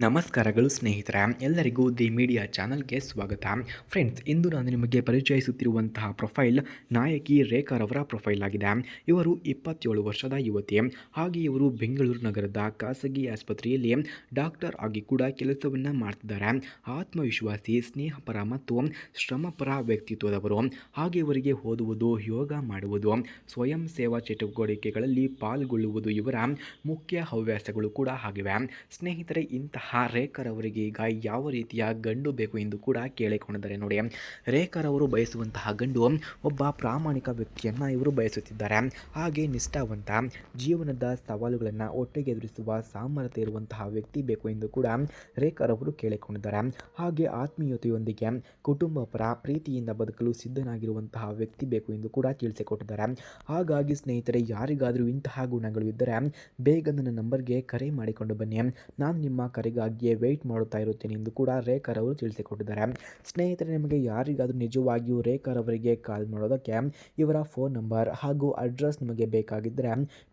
ನಮಸ್ಕಾರಗಳು ಸ್ನೇಹಿತರ, ಎಲ್ಲರಿಗೂ ದಿ ಮೀಡಿಯಾ ಚಾನಲ್ಗೆ ಸ್ವಾಗತ. ಫ್ರೆಂಡ್ಸ್, ಇಂದು ನಾನು ನಿಮಗೆ ಪರಿಚಯಿಸುತ್ತಿರುವಂತಹ ಪ್ರೊಫೈಲ್ ನಾಯಕಿ ರೇಖಾರವರ ಪ್ರೊಫೈಲ್ ಆಗಿದೆ. ಇವರು ಇಪ್ಪತ್ತೇಳು ವರ್ಷದ ಯುವತಿ. ಹಾಗೆ ಇವರು ಬೆಂಗಳೂರು ನಗರದ ಖಾಸಗಿ ಆಸ್ಪತ್ರೆಯಲ್ಲಿ ಡಾಕ್ಟರ್ ಆಗಿ ಕೂಡ ಕೆಲಸವನ್ನು ಮಾಡ್ತಿದ್ದಾರೆ. ಆತ್ಮವಿಶ್ವಾಸಿ, ಸ್ನೇಹಪರ ಮತ್ತು ಶ್ರಮಪರ ವ್ಯಕ್ತಿತ್ವದವರು. ಹಾಗೆ ಇವರಿಗೆ ಓದುವುದು, ಯೋಗ ಮಾಡುವುದು, ಸ್ವಯಂ ಸೇವಾ ಚಟುವಟಿಕೆಗಳಲ್ಲಿ ಪಾಲ್ಗೊಳ್ಳುವುದು ಇವರ ಮುಖ್ಯ ಹವ್ಯಾಸಗಳು ಕೂಡ ಆಗಿವೆ. ಸ್ನೇಹಿತರೆ, ಇಂತಹ ರೇಖರ್ ಅವರಿಗೆ ಈಗ ಯಾವ ರೀತಿಯ ಗಂಡು ಬೇಕು ಎಂದು ಕೂಡ ಕೇಳಿಕೊಂಡಿದ್ದಾರೆ. ನೋಡಿ, ರೇಖರ್ ಅವರು ಬಯಸುವಂತಹ ಗಂಡು ಒಬ್ಬ ಪ್ರಾಮಾಣಿಕ ವ್ಯಕ್ತಿಯನ್ನು ಇವರು ಬಯಸುತ್ತಿದ್ದಾರೆ. ಹಾಗೆ ನಿಷ್ಠಾವಂತ, ಜೀವನದ ಸವಾಲುಗಳನ್ನು ಒಟ್ಟಿಗೆ ಎದುರಿಸುವ ಸಾಮರ್ಥ್ಯ ಇರುವಂತಹ ವ್ಯಕ್ತಿ ಬೇಕು ಎಂದು ಕೂಡ ರೇಖರ್ ಅವರು ಕೇಳಿಕೊಂಡಿದ್ದಾರೆ. ಹಾಗೆ ಆತ್ಮೀಯತೆಯೊಂದಿಗೆ ಕುಟುಂಬ ಪರ ಪ್ರೀತಿಯಿಂದ ಬದುಕಲು ಸಿದ್ಧನಾಗಿರುವಂತಹ ವ್ಯಕ್ತಿ ಬೇಕು ಎಂದು ಕೂಡ ತಿಳಿಸಿಕೊಟ್ಟಿದ್ದಾರೆ. ಹಾಗಾಗಿ ಸ್ನೇಹಿತರೆ, ಯಾರಿಗಾದರೂ ಇಂತಹ ಗುಣಗಳು ಇದ್ದರೆ ಬೇಗ ನನ್ನ ನಂಬರ್ಗೆ ಕರೆ ಮಾಡಿಕೊಂಡು ಬನ್ನಿ. ನಾನು ನಿಮ್ಮ ಕರೆಗಾಗಿಯೇ ವೆಯ್ಟ್ ಮಾಡುತ್ತಾ ಇರುತ್ತೇನೆ ಎಂದು ಕೂಡ ರೇಖರ್ ಅವರು ತಿಳಿಸಿಕೊಟ್ಟಿದ್ದಾರೆ. ಸ್ನೇಹಿತರೆ, ನಿಮಗೆ ಯಾರಿಗಾದರೂ ನಿಜವಾಗಿಯೂ ರೇಖರ್ ಅವರಿಗೆ ಕಾಲ್ ಮಾಡೋದಕ್ಕೆ ಇವರ ಫೋನ್ ನಂಬರ್ ಹಾಗೂ ಅಡ್ರೆಸ್ ನಿಮಗೆ ಬೇಕಾಗಿದ್ದರೆ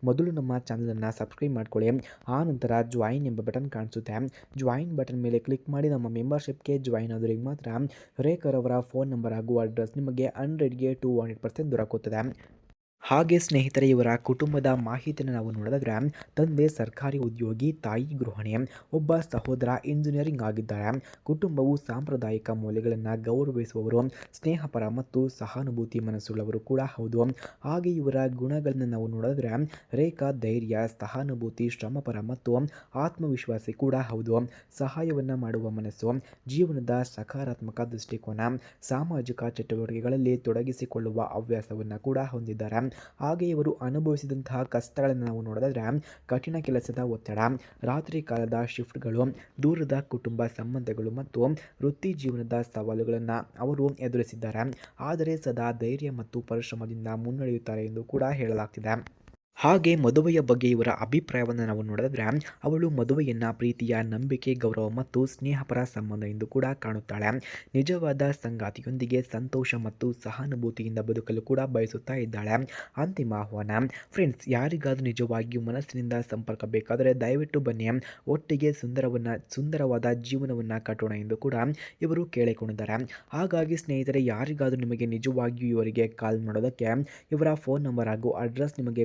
ಮೊದಲು ನಮ್ಮ ಚಾನಲನ್ನು ಸಬ್ಸ್ಕ್ರೈಬ್ ಮಾಡ್ಕೊಳ್ಳಿ. ಆ ನಂತರ ಜಾಯಿನ್ ಎಂಬ ಬಟನ್ ಕಾಣಿಸುತ್ತೆ. ಜಾಯಿನ್ ಬಟನ್ ಮೇಲೆ ಕ್ಲಿಕ್ ಮಾಡಿ ನಮ್ಮ ಮೆಂಬರ್ಶಿಪ್ಗೆ ಜಾಯಿನ್ ಆದರೆ ಮಾತ್ರ ರೇಖರ್ ಅವರ ಫೋನ್ ನಂಬರ್ ಹಾಗೂ ಅಡ್ರೆಸ್ ನಿಮಗೆ ಹಂಡ್ರೆಡ್ಗೆ ಟು ಹಂಡ್ರೆಡ್ ಪರ್ಸೆಂಟ್ ದೊರಕುತ್ತದೆ. ಹಾಗೆ ಸ್ನೇಹಿತರೆ, ಇವರ ಕುಟುಂಬದ ಮಾಹಿತಿಯನ್ನು ನಾವು ನೋಡಿದ್ರೆ ತಂದೆ ಸರ್ಕಾರಿ ಉದ್ಯೋಗಿ, ತಾಯಿ ಗೃಹಿಣಿ, ಒಬ್ಬ ಸಹೋದರ ಇಂಜಿನಿಯರಿಂಗ್ ಆಗಿದ್ದಾರೆ ಕುಟುಂಬವು ಸಾಂಪ್ರದಾಯಿಕ ಮೌಲ್ಯಗಳನ್ನು ಗೌರವಿಸುವವರು, ಸ್ನೇಹಪರ ಮತ್ತು ಸಹಾನುಭೂತಿ ಮನಸ್ಸುಳ್ಳವರು ಕೂಡ ಹೌದು. ಹಾಗೆ ಇವರ ಗುಣಗಳನ್ನು ನಾವು ನೋಡಿದ್ರೆ ರೇಖಾ, ಧೈರ್ಯ, ಸಹಾನುಭೂತಿ, ಶ್ರಮಪರ ಮತ್ತು ಆತ್ಮವಿಶ್ವಾಸಿ ಕೂಡ ಹೌದು. ಸಹಾಯವನ್ನು ಮಾಡುವ ಮನಸ್ಸು, ಜೀವನದ ಸಕಾರಾತ್ಮಕ ದೃಷ್ಟಿಕೋನ, ಸಾಮಾಜಿಕ ಚಟುವಟಿಕೆಗಳಲ್ಲಿ ತೊಡಗಿಸಿಕೊಳ್ಳುವ ಹವ್ಯಾಸವನ್ನು ಕೂಡ ಹೊಂದಿದ್ದಾರೆ. ಹಾಗೆ ಇವರು ಅನುಭವಿಸಿದಂತಹ ಕಷ್ಟಗಳನ್ನು ನಾವು ನೋಡಿದ್ರೆ ಕಠಿಣ ಕೆಲಸದ ಒತ್ತಡ, ರಾತ್ರಿ ಕಾಲದ ಶಿಫ್ಟ್ಗಳು ದೂರದ ಕುಟುಂಬ ಸಂಬಂಧಗಳು ಮತ್ತು ವೃತ್ತಿ ಜೀವನದ ಸವಾಲುಗಳನ್ನು ಅವರು ಎದುರಿಸಿದ್ದಾರೆ. ಆದರೆ ಸದಾ ಧೈರ್ಯ ಮತ್ತು ಪರಿಶ್ರಮದಿಂದ ಮುನ್ನಡೆಯುತ್ತಾರೆ ಎಂದು ಕೂಡ ಹೇಳಲಾಗ್ತಿದೆ. ಹಾಗೆ ಮದುವೆಯ ಬಗ್ಗೆ ಇವರ ಅಭಿಪ್ರಾಯವನ್ನು ನಾವು ನೋಡಿದ್ರೆ, ಅವಳು ಮದುವೆಯನ್ನು ಪ್ರೀತಿಯ, ನಂಬಿಕೆ, ಗೌರವ ಮತ್ತು ಸ್ನೇಹಪರ ಸಂಬಂಧ ಎಂದು ಕೂಡ ಕಾಣುತ್ತಾಳೆ. ನಿಜವಾದ ಸಂಗಾತಿಯೊಂದಿಗೆ ಸಂತೋಷ ಮತ್ತು ಸಹಾನುಭೂತಿಯಿಂದ ಬದುಕಲು ಕೂಡ ಬಯಸುತ್ತಾ ಇದ್ದಾಳೆ. ಅಂತಿಮ ಆಹ್ವಾನ. ಫ್ರೆಂಡ್ಸ್, ಯಾರಿಗಾದರೂ ನಿಜವಾಗಿಯೂ ಮನಸ್ಸಿನಿಂದ ಸಂಪರ್ಕ ಬೇಕಾದರೆ ದಯವಿಟ್ಟು ಬನ್ನಿ. ಒಟ್ಟಿಗೆ ಸುಂದರವನ್ನು, ಸುಂದರವಾದ ಜೀವನವನ್ನು ಕಟ್ಟೋಣ ಎಂದು ಕೂಡ ಇವರು ಕೇಳಿಕೊಂಡಿದ್ದಾರೆ. ಹಾಗಾಗಿ ಸ್ನೇಹಿತರೆ, ಯಾರಿಗಾದರೂ ನಿಮಗೆ ನಿಜವಾಗಿಯೂ ಇವರಿಗೆ ಕಾಲ್ ಮಾಡೋದಕ್ಕೆ ಇವರ ಫೋನ್ ನಂಬರ್ ಹಾಗೂ ಅಡ್ರೆಸ್ ನಿಮಗೆ